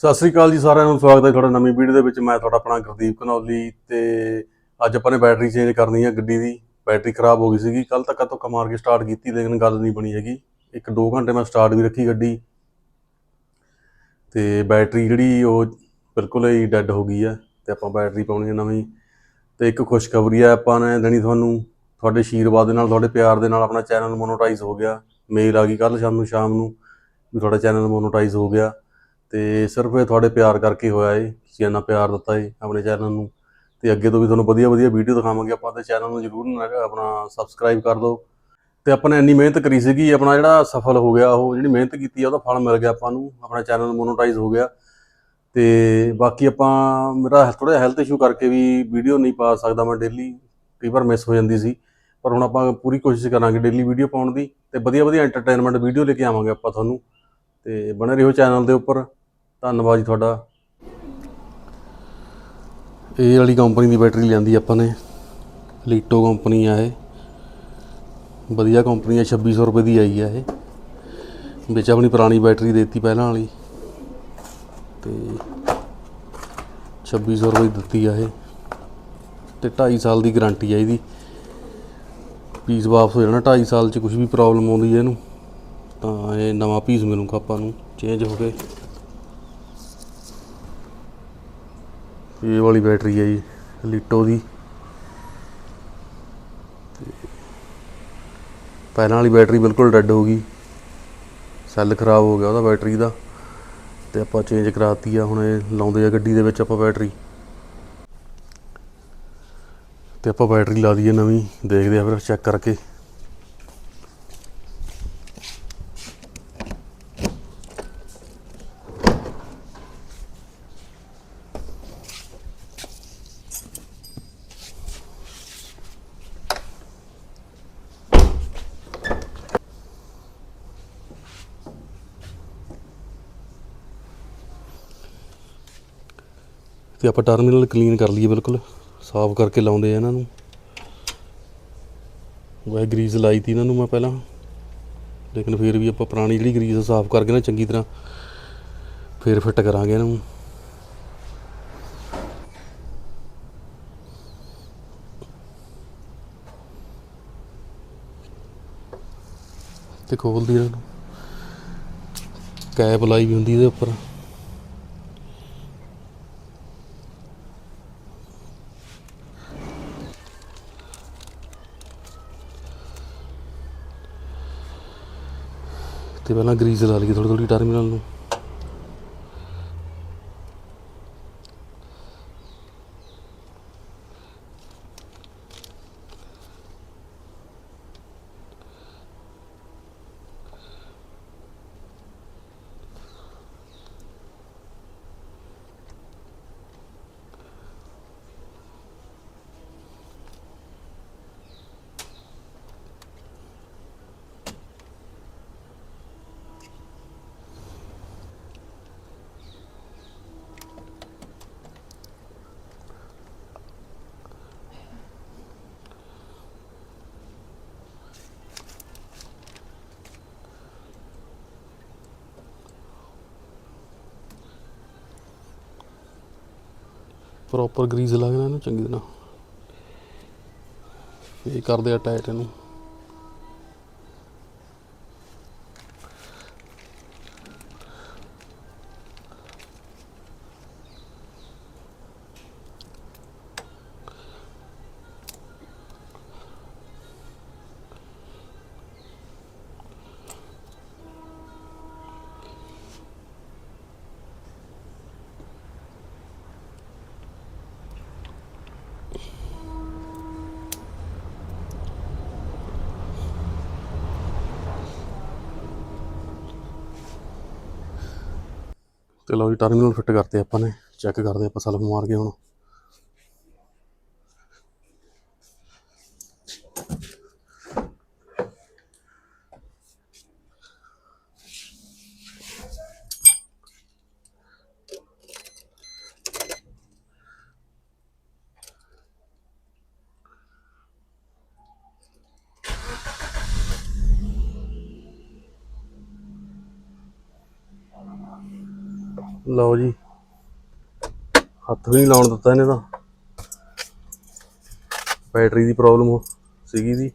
ਸਤਿ ਸ੍ਰੀ ਅਕਾਲ ਜੀ ਸਾਰਿਆਂ ਨੂੰ, ਸਵਾਗਤ ਹੈ ਤੁਹਾਡਾ ਨਵੀਂ ਵੀਡੀਓ ਦੇ ਵਿੱਚ। ਮੈਂ ਤੁਹਾਡਾ ਆਪਣਾ ਗੁਰਦੀਪ ਕਨੌਲੀ ਤੇ ਅੱਜ ਆਪਾਂ ਨੇ ਬੈਟਰੀ ਚੇਂਜ ਕਰਨੀ ਹੈ ਗੱਡੀ ਦੀ। ਬੈਟਰੀ ਖਰਾਬ ਹੋ ਗਈ ਸੀਗੀ। ਕੱਲ ਤੱਕ ਧੱਕਾ ਮਾਰ ਕੇ ਸਟਾਰਟ ਕੀਤੀ, ਲੇਕਿਨ ਗੱਲ ਨਹੀਂ ਬਣੀ ਹੈਗੀ। ਇੱਕ 2 ਘੰਟੇ ਮੈਂ ਸਟਾਰਟ ਵੀ ਰੱਖੀ ਗੱਡੀ। ਤੇ ਬੈਟਰੀ ਜਿਹੜੀ ਉਹ ਬਿਲਕੁਲ ਹੀ ਡੈੱਡ ਹੋ ਗਈ ਹੈ ਤੇ ਆਪਾਂ ਬੈਟਰੀ ਪਾਉਣੀ ਹੈ ਨਵੀਂ। ਤੇ ਇੱਕ ਖੁਸ਼ਖਬਰੀ ਹੈ ਆਪਾਂ ਨੇ ਦੇਣੀ ਤੁਹਾਨੂੰ। ਤੁਹਾਡੇ ਆਸ਼ੀਰਵਾਦ ਦੇ ਨਾਲ, ਤੁਹਾਡੇ ਪਿਆਰ ਦੇ ਨਾਲ ਆਪਣਾ ਚੈਨਲ ਮੋਨੋਟਾਈਜ਼ ਹੋ ਗਿਆ। ਮੇਲ ਆ ਗਈ ਕੱਲ ਸ਼ਾਮ ਨੂੰ ਸ਼ਾਮ ਨੂੰ ਵੀ ਤੁਹਾਡਾ ਚੈਨਲ ਮੋਨੋਟਾਈਜ਼ ਹੋ ਗਿਆ। ਤੇ ਸਿਰਫ ਇਹ ਤੁਹਾਡੇ ਪਿਆਰ ਕਰਕੇ ਹੋਇਆ ਏ, ਤੁਸੀਂ ਇੰਨਾ ਪਿਆਰ ਦਿੱਤਾ ਏ ਆਪਣੇ ਚੈਨਲ ਨੂੰ। ਤੇ ਅੱਗੇ ਤੋਂ ਵੀ ਤੁਹਾਨੂੰ ਵਧੀਆ ਵਧੀਆ ਵੀਡੀਓ ਦਿਖਾਵਾਂਗੇ ਆਪਾਂ ਤੇ ਚੈਨਲ ਨੂੰ ਜਰੂਰ ਆਪਣਾ ਸਬਸਕ੍ਰਾਈਬ ਕਰ ਦਿਓ। ਤੇ ਆਪਾਂ ਨੇ ਇੰਨੀ ਮਿਹਨਤ ਕਰੀ ਸੀਗੀ, ਆਪਣਾ ਜਿਹੜਾ ਸਫਲ ਹੋ ਗਿਆ, ਉਹ ਜਿਹੜੀ ਮਿਹਨਤ ਕੀਤੀ ਆ, ਉਹਦਾ ਫਲ ਮਿਲ ਗਿਆ ਆਪਾਂ ਨੂੰ, ਆਪਣਾ ਚੈਨਲ ਮੋਨੋਟਾਈਜ਼ ਹੋ ਗਿਆ। ਤੇ ਬਾਕੀ ਆਪਾਂ ਮੇਰਾ ਥੋੜਾ ਜਿਹਾ ਹੈਲਥ ਇਸ਼ੂ ਕਰਕੇ ਵੀ ਵੀਡੀਓ ਨਹੀਂ ਪਾ ਸਕਦਾ ਮੈਂ ਡੇਲੀ ਕਈ ਵਾਰ ਮਿਸ ਹੋ ਜਾਂਦੀ ਸੀ। ਪਰ ਹੁਣ ਆਪਾਂ ਪੂਰੀ ਕੋਸ਼ਿਸ਼ ਕਰਾਂਗੇ ਡੇਲੀ ਵੀਡੀਓ ਪਾਉਣ ਦੀ, ਤੇ ਵਧੀਆ ਵਧੀਆ ਐਂਟਰਟੇਨਮੈਂਟ ਵੀਡੀਓ ਲੈ ਕੇ ਆਵਾਂਗੇ ਆਪਾਂ ਤੁਹਾਨੂੰ। ਤੇ ਬਣੇ ਰਹੋ ਚੈਨਲ ਦੇ ਉੱਪਰ। ਧੰਨਵਾਦ ਜੀ ਤੁਹਾਡਾ। ਇਹ ਵਾਲੀ ਕੰਪਨੀ ਦੀ ਬੈਟਰੀ ਲਿਆਂਦੀ ਆਪਾਂ ਨੇ। ਲੀਟੋ ਕੰਪਨੀ ਆ ਇਹ। ਵਧੀਆ ਕੰਪਨੀ ਆ 2600 ਰੁਪਏ ਦੀ ਆਈ ਆ ਇਹ। ਵਿੱਚ ਆਪਣੀ ਪੁਰਾਣੀ ਬੈਟਰੀ ਦੇਤੀ ਪਹਿਲਾਂ ਵਾਲੀ। ਤੇ 2600 ਰੁਪਏ ਦੀ ਦਿੱਤੀ ਆ ਇਹ। ਤੇ 2.5 ਸਾਲ ਦੀ ਗਾਰੰਟੀ ਆ ਇਹਦੀ। ਪੀਸ ਵਾਪਸ ਹੋ ਜਾਣਾ 2.5 ਸਾਲ ਚ ਕੁਝ ਵੀ ਪ੍ਰੋਬਲਮ ਆਉਂਦੀ ਹੈ ਇਹਨੂੰ। ਤਾਂ ਇਹ ਨਵਾਂ ਪੀਸ ਮਿਲੂਗਾ ਆਪਾਂ ਨੂੰ। ਚੇਂਜ ਹੋ ਕੇ। ਇਹ ਵਾਲੀ ਬੈਟਰੀ ਹੈ ਜੀ ਲੀਟੋ ਦੀ। ਪਹਿਲਾਂ ਵਾਲੀ ਬੈਟਰੀ ਬਿਲਕੁਲ ਡੈੱਡ ਹੋ ਗਈ। ਸੈੱਲ ਖਰਾਬ ਹੋ ਗਿਆ ਉਹਦਾ ਬੈਟਰੀ ਦਾ। ਤੇ ਆਪਾਂ ਚੇਂਜ ਕਰਾਤੀ ਆ, ਹੁਣ ਇਹ ਲਾਉਂਦੇ ਆ ਗੱਡੀ ਦੇ ਵਿੱਚ ਆਪਾਂ ਬੈਟਰੀ। ਤੇ ਆਪਾਂ ਬੈਟਰੀ ਲਾ ਦਈਏ ਨਵੀਂ, ਦੇਖਦੇ ਆ ਫਿਰ ਚੈੱਕ ਕਰਕੇ। ਤੇ ਆਪਾਂ ਟਰਮੀਨਲ ਕਲੀਨ ਕਰ ਲਈਏ ਬਿਲਕੁਲ। ਸਾਫ਼ ਕਰਕੇ ਲਾਉਂਦੇ ਆ ਇਹਨਾਂ ਨੂੰ। ਵੈਸੇ ਗਰੀਸ ਲਾਈ ਤੀ ਇਹਨਾਂ ਨੂੰ ਮੈਂ ਪਹਿਲਾਂ। ਲੇਕਿਨ ਫਿਰ ਵੀ ਆਪਾਂ ਪੁਰਾਣੀ ਜਿਹੜੀ ਗਰੀਸ ਸਾਫ਼ ਕਰਕੇ ਨਾ ਚੰਗੀ ਤਰ੍ਹਾਂ ਫਿਰ ਫਿੱਟ ਕਰਾਂਗੇ ਇਹਨਾਂ ਨੂੰ। ਤੇ ਖੋਲਦੀ ਇਹਨਾਂ ਨੂੰ ਕੈਪ ਲਾਈ ਵੀ ਹੁੰਦੀ ਇਹਦੇ ਉੱਪਰ। ਤੇ ਪਹਿਲਾਂ ਗਰੀਸ ਲਾ ਲਈਏ ਥੋੜੀ ਥੋੜੀ ਟਰਮੀਨਲ ਨੂੰ। ਪ੍ਰੋਪਰ ਗਰੀਸ ਲੱਗਣਾ ਇਹਨੂੰ ਚੰਗੀ ਤਰ੍ਹਾਂ। ਇਹ ਕਰਦੇ ਆ ਟਾਈਟ ਇਹਨੂੰ। ਤੇ ਲਓ ਜੀ ਟਰਮੀਨਲ ਫਿੱਟ ਕਰਤੇ ਆਪਾਂ ਨੇ ਚੈੱਕ ਕਰਦੇ ਆਪਾਂ ਸਲਫ ਮਾਰ ਕੇ ਹੁਣ। ਲਓ ਜੀ। ਹੱਥ ਵੀ ਨਹੀਂ ਲਾਉਣ ਦਿੱਤਾ ਇਹਨੇ ਤਾਂ। ਬੈਟਰੀ ਦੀ ਪ੍ਰੋਬਲਮ ਸੀਗੀ ਦੀ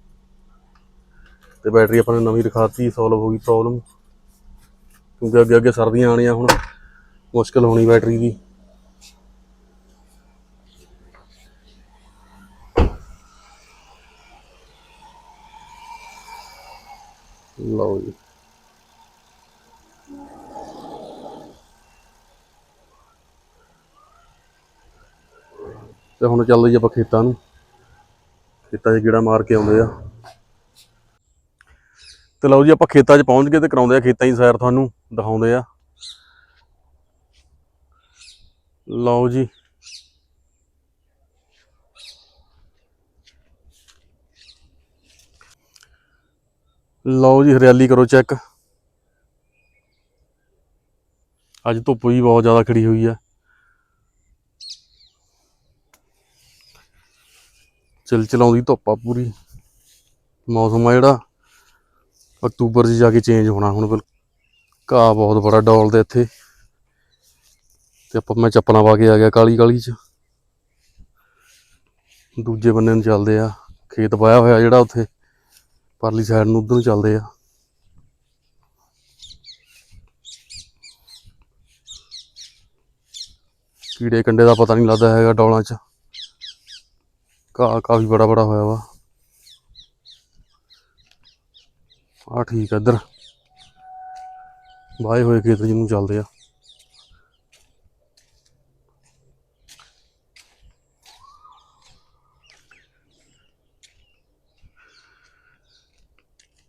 ਤੇ ਬੈਟਰੀ ਆਪਾਂ ਨੇ ਨਵੀਂ ਰਖਾਤੀ ਸੋਲਵ ਹੋ ਗਈ ਪ੍ਰੋਬਲਮ ਕਿਉਂਕਿ ਅੱਗੇ ਅੱਗੇ ਸਰਦੀਆਂ ਆਣੀਆਂ ਹੁਣ, ਮੁਸ਼ਕਲ ਹੋਣੀ ਬੈਟਰੀ ਦੀ। ਲਓ ਜੀ। ਤੇ ਹੁਣ ਚੱਲਦੇ ਜੀ ਆਪਾਂ ਖੇਤਾਂ ਨੂੰ। ਖੇਤਾਂ 'ਚ ਗੇੜਾ ਮਾਰ ਕੇ ਆਉਂਦੇ ਆ। ਤੇ ਲਓ ਜੀ ਆਪਾਂ ਖੇਤਾਂ 'ਚ ਪਹੁੰਚ ਗਏ ਤੇ ਕਰਾਉਂਦੇ ਆ ਖੇਤਾਂ ਦੀ ਸੈਰ ਤੁਹਾਨੂੰ, ਦਿਖਾਉਂਦੇ ਆ। ਲਓ ਜੀ। ਲਓ ਜੀ, ਹਰਿਆਲੀ ਕਰੋ ਚੈੱਕ। ਅੱਜ ਧੁੱਪ ਵੀ ਬਹੁਤ ਜ਼ਿਆਦਾ ਖੜੀ ਹੋਈ ਆ। ਚਿਲ ਚਲਾਉਂਦੀ ਧੁੱਪ ਆ ਪੂਰੀ। ਮੌਸਮ ਆ ਜਿਹੜਾ, ਅਕਤੂਬਰ 'ਚ ਜਾ ਕੇ ਚੇਂਜ ਹੋਣਾ ਹੁਣ ਬਿਲਕੁਲ ਘਾਹ ਬਹੁਤ ਬੜਾ ਡੋਲਦੇ ਇੱਥੇ। ਤੇ ਆਪਾਂ ਮੈਂ ਚੱਪਲਾਂ ਪਾ ਕੇ ਆ ਗਿਆ ਕਾਲੀ ਕਾਲੀ 'ਚ। ਦੂਜੇ ਬੰਨੇ ਨੂੰ ਚੱਲਦੇ ਆ, ਖੇਤ ਵਾਇਆ ਹੋਇਆ ਜਿਹੜਾ ਉੱਥੇ, ਪਰਲੀ ਸਾਈਡ ਨੂੰ ਉਧਰ ਨੂੰ ਚੱਲਦੇ ਆ। ਕੀੜੇ ਕੰਡੇ ਦਾ ਪਤਾ ਨਹੀਂ ਲੱਗਦਾ ਹੈਗਾ ਡੌਲਾਂ 'ਚ। ਘਾਹ ਕਾਫੀ ਬੜਾ ਬੜਾ ਹੋਇਆ ਵਾ। ਆ ਠੀਕ ਆ ਇੱਧਰ। ਵਾਏ ਹੋਏ ਖੇਤ ਜਿਹਨੂੰ ਚੱਲਦੇ ਆ।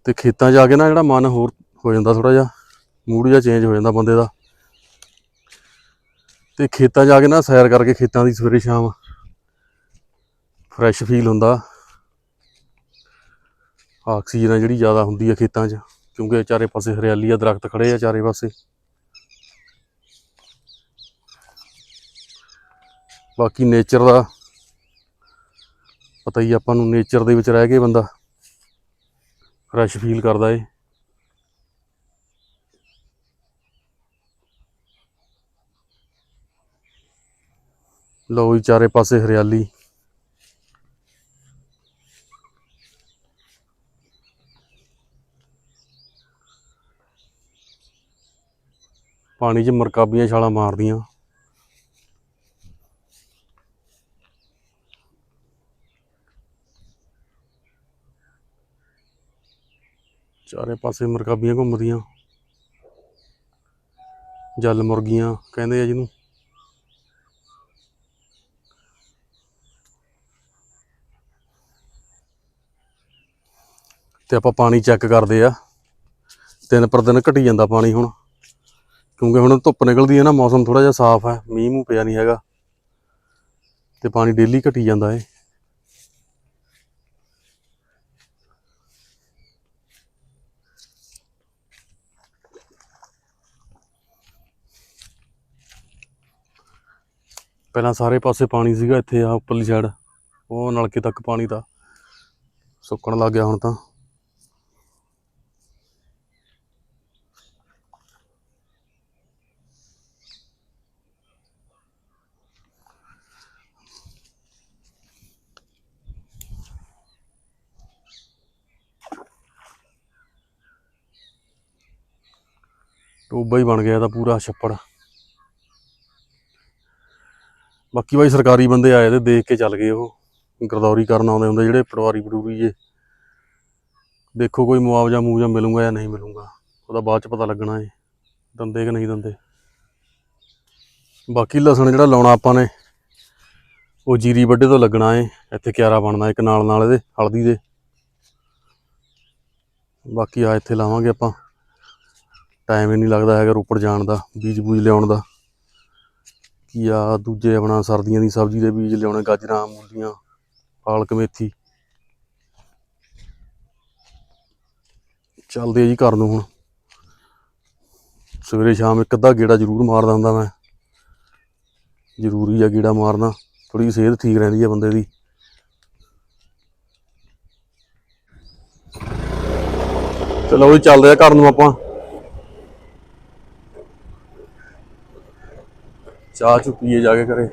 ਤੇ ਖੇਤਾਂ 'ਚ ਆ ਕੇ ਨਾ ਜਿਹੜਾ ਮਨ ਹੋਰ ਹੋ ਜਾਂਦਾ ਥੋੜਾ ਜਿਹਾ, ਮੂਡ ਜਿਹਾ ਚੇਂਜ ਹੋ ਜਾਂਦਾ ਬੰਦੇ ਦਾ। ਤੇ ਖੇਤਾਂ 'ਚ ਆ ਕੇ ਨਾ ਸੈਰ ਕਰਕੇ ਖੇਤਾਂ ਦੀ ਸਵੇਰੇ ਸ਼ਾਮ ਫਰੈਸ਼ ਫੀਲ ਹੁੰਦਾ। ਆਕਸੀਜਨ ਆ ਜਿਹੜੀ ਜ਼ਿਆਦਾ ਹੁੰਦੀ ਹੈ ਖੇਤਾਂ 'ਚ, ਕਿਉਂਕਿ ਚਾਰੇ ਪਾਸੇ ਹਰਿਆਲੀ ਆ, ਦਰਖਤ ਖੜੇ ਆ ਚਾਰੇ ਪਾਸੇ। ਬਾਕੀ ਨੇਚਰ ਦਾ ਪਤਾ ਹੀ ਆਪਾਂ ਨੂੰ ਨੇਚਰ ਦੇ ਵਿੱਚ ਰਹਿ ਕੇ ਬੰਦਾ ਫਰੈਸ਼ ਫੀਲ ਕਰਦਾ ਏ। ਲਓ ਜੀ, ਚਾਰੇ ਪਾਸੇ ਹਰਿਆਲੀ। ਪਾਣੀ 'ਚ ਮਰਕਾਬੀਆਂ ਛਾਲਾਂ ਮਾਰਦੀਆਂ। ਚਾਰੇ ਪਾਸੇ ਮਰਕਾਬੀਆਂ ਘੁੰਮਦੀਆਂ। ਜਲ ਮੁਰਗੀਆਂ, ਕਹਿੰਦੇ ਆ ਜਿਹਨੂੰ। ਤੇ ਆਪਾਂ ਪਾਣੀ ਚੈੱਕ ਕਰਦੇ ਆ। ਦਿਨ ਪਰ ਦਿਨ ਘਟੀ ਜਾਂਦਾ ਪਾਣੀ ਹੁਣ। ਕਿਉਂਕਿ ਹੁਣ ਧੁੱਪ ਨਿਕਲਦੀ ਹੈ ਨਾ, ਮੌਸਮ ਥੋੜਾ ਜਿਹਾ ਸਾਫ਼ ਹੈ, ਮੀਂਹ ਮੂੰਹ ਪਿਆ ਨਹੀਂ ਹੈਗਾ। ਤੇ ਪਾਣੀ ਡੇਲੀ ਘਟੀ ਜਾਂਦਾ ਏ। ਪਹਿਲਾਂ ਸਾਰੇ ਪਾਸੇ ਪਾਣੀ ਸੀਗਾ ਇੱਥੇ ਆ ਉੱਪਰਲੀ ਸਾਈਡ ਉਹ ਨਲਕੇ ਤੱਕ ਪਾਣੀ ਤਾਂ ਸੁੱਕਣ ਲੱਗ ਗਿਆ ਹੁਣ ਤਾਂ। ਟੋਬਾ ਹੀ ਬਣ ਗਿਆ ਇਹਦਾ ਪੂਰਾ ਛੱਪੜ। ਬਾਕੀ ਬਾਈ ਸਰਕਾਰੀ ਬੰਦੇ ਆਏ ਤੇ ਦੇਖ ਕੇ ਚੱਲ ਗਏ ਉਹ। ਗਰਦੌਰੀ ਕਰਨ ਆਉਂਦੇ ਹੁੰਦੇ ਜਿਹੜੇ ਪਟਵਾਰੀ ਪਟੂਰੀ ਜੇ। ਦੇਖੋ ਕੋਈ ਮੁਆਵਜ਼ਾ ਮੂਵਜ਼ਾ ਮਿਲੂਗਾ ਜਾਂ ਨਹੀਂ ਮਿਲੂਗਾ। ਉਹਦਾ ਬਾਅਦ ਚ ਪਤਾ ਲੱਗਣਾ ਏ, ਦੰਦੇ ਕਿ ਨਹੀਂ ਦੰਦੇ। ਬਾਕੀ ਲਸਣ ਜਿਹੜਾ ਲਾਉਣਾ ਆਪਾਂ ਨੇ, ਉਹ ਜੀਰੀ ਵੱਡੇ ਤੋਂ ਲੱਗਣਾ ਏ। ਇੱਥੇ ਕਿਆਰਾ ਬਣਦਾ ਇੱਕ ਨਾਲ ਨਾਲ ਇਹਦੇ, ਹਲਦੀ ਦੇ। ਬਾਕੀ ਆ ਇੱਥੇ ਲਾਵਾਂਗੇ ਆਪਾਂ। ਟਾਈਮ ਹੀ ਨਹੀਂ ਲੱਗਦਾ ਹੈਗਾ ਰੋਪੜ ਜਾਣ ਦਾ, ਬੀਜ ਬੂਜ ਲਿਆਉਣ ਦਾ। ਕੀ ਆ, ਦੂਜੇ ਆਪਣਾ ਸਰਦੀਆਂ ਦੀ ਸਬਜ਼ੀ ਦੇ ਬੀਜ ਲਿਆਉਣੇ, ਗਾਜਰਾਂ, ਮੂਲੀਆਂ, ਪਾਲਕ, ਮੇਥੀ। ਚੱਲਦੇ ਆ ਜੀ ਘਰ ਨੂੰ ਹੁਣ। ਸਵੇਰੇ ਸ਼ਾਮ ਇੱਕ ਅੱਧਾ ਗੇੜਾ ਜ਼ਰੂਰ ਮਾਰਦਾ ਹੁੰਦਾ ਮੈਂ। ਜ਼ਰੂਰੀ ਆ ਗੇੜਾ ਮਾਰਨਾ ਥੋੜੀ ਸਿਹਤ ਠੀਕ ਰਹਿੰਦੀ ਆ ਬੰਦੇ ਦੀ। ਚਲੋ ਜੀ, ਚੱਲਦੇ ਆ ਘਰ ਨੂੰ ਆਪਾਂ। ਚਾਹ ਚੁ ਪੀਏ ਜਾ ਕੇ ਘਰੇ।